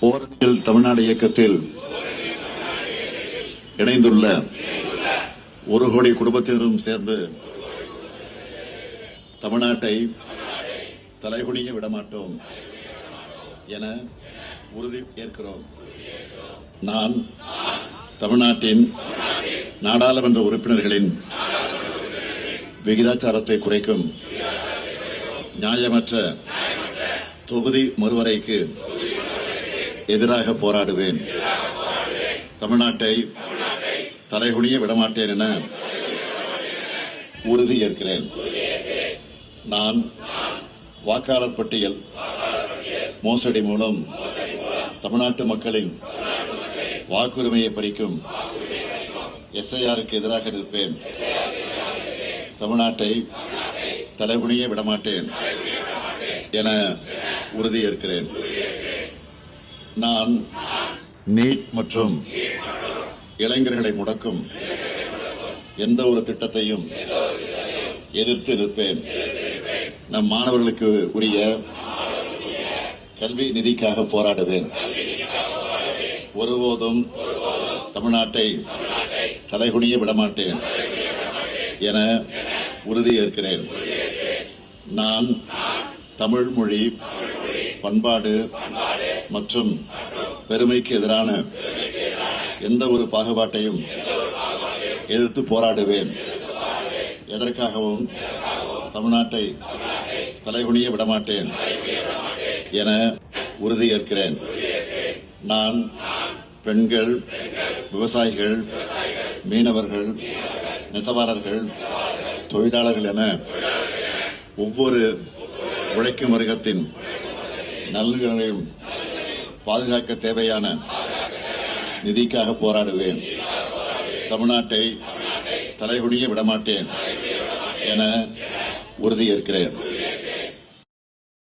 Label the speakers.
Speaker 1: தமிழ்நாடு இயக்கத்தில் இணைந்துள்ள ஒரு கோடி குடும்பத்தினரும் சேர்ந்து தமிழ்நாட்டை தலைகுனிய விடமாட்டோம் என உறுதி ஏற்கிறோம். நான் தமிழ்நாட்டின் நாடாளுமன்ற உறுப்பினர்களின் விகிதாச்சாரத்தை குறைக்கும் நியாயமற்ற தொகுதி மறுவரைக்கு எதிராக போராடுவேன். தமிழ்நாட்டை தலைகுனிய விடமாட்டேன் என உறுதி ஏற்கிறேன். நான் வாக்காளர் பட்டியல் மோசடி மூலம் தமிழ்நாட்டு மக்களின் வாக்குரிமையை பறிக்கும் எஸ்ஐஆருக்கு எதிராக நிற்பேன். தமிழ்நாட்டை தலைகுனிய விடமாட்டேன் என உறுதியேற்கிறேன் நான் நீட் மற்றும் இளைஞர்களை முடக்கும் எந்த ஒரு திட்டத்தையும் எதிர்த்து இருப்பேன் நம் மாணவர்களுக்கு உரிய கல்வி நிதிக்காக போராடுவேன். ஒருபோதும் தமிழ்நாட்டை தலைகுனிய விடமாட்டேன் என உறுதியேற்கிறேன் நான் தமிழ் மொழி பண்பாடு மற்றும் பெருமைக்கு எதிரான எந்த ஒரு பாகுபாட்டையும் எதிர்த்து போராடுவேன். எதற்காகவும் தமிழ்நாட்டை தலைகுனிய விடமாட்டேன் என உறுதியேற்கிறேன். நான் பெண்கள் விவசாயிகள் மீனவர்கள் நெசவாளர்கள் தொழிலாளர்கள் என ஒவ்வொரு உழைக்கும் வர்க்கத்தின் நலன்களையும் பாதுகாக்க தேவையான நிதிக்காக போராடுவேன். தமிழ்நாட்டை தலைகுனிய விடமாட்டேன் என உறுதியேற்கிறேன்.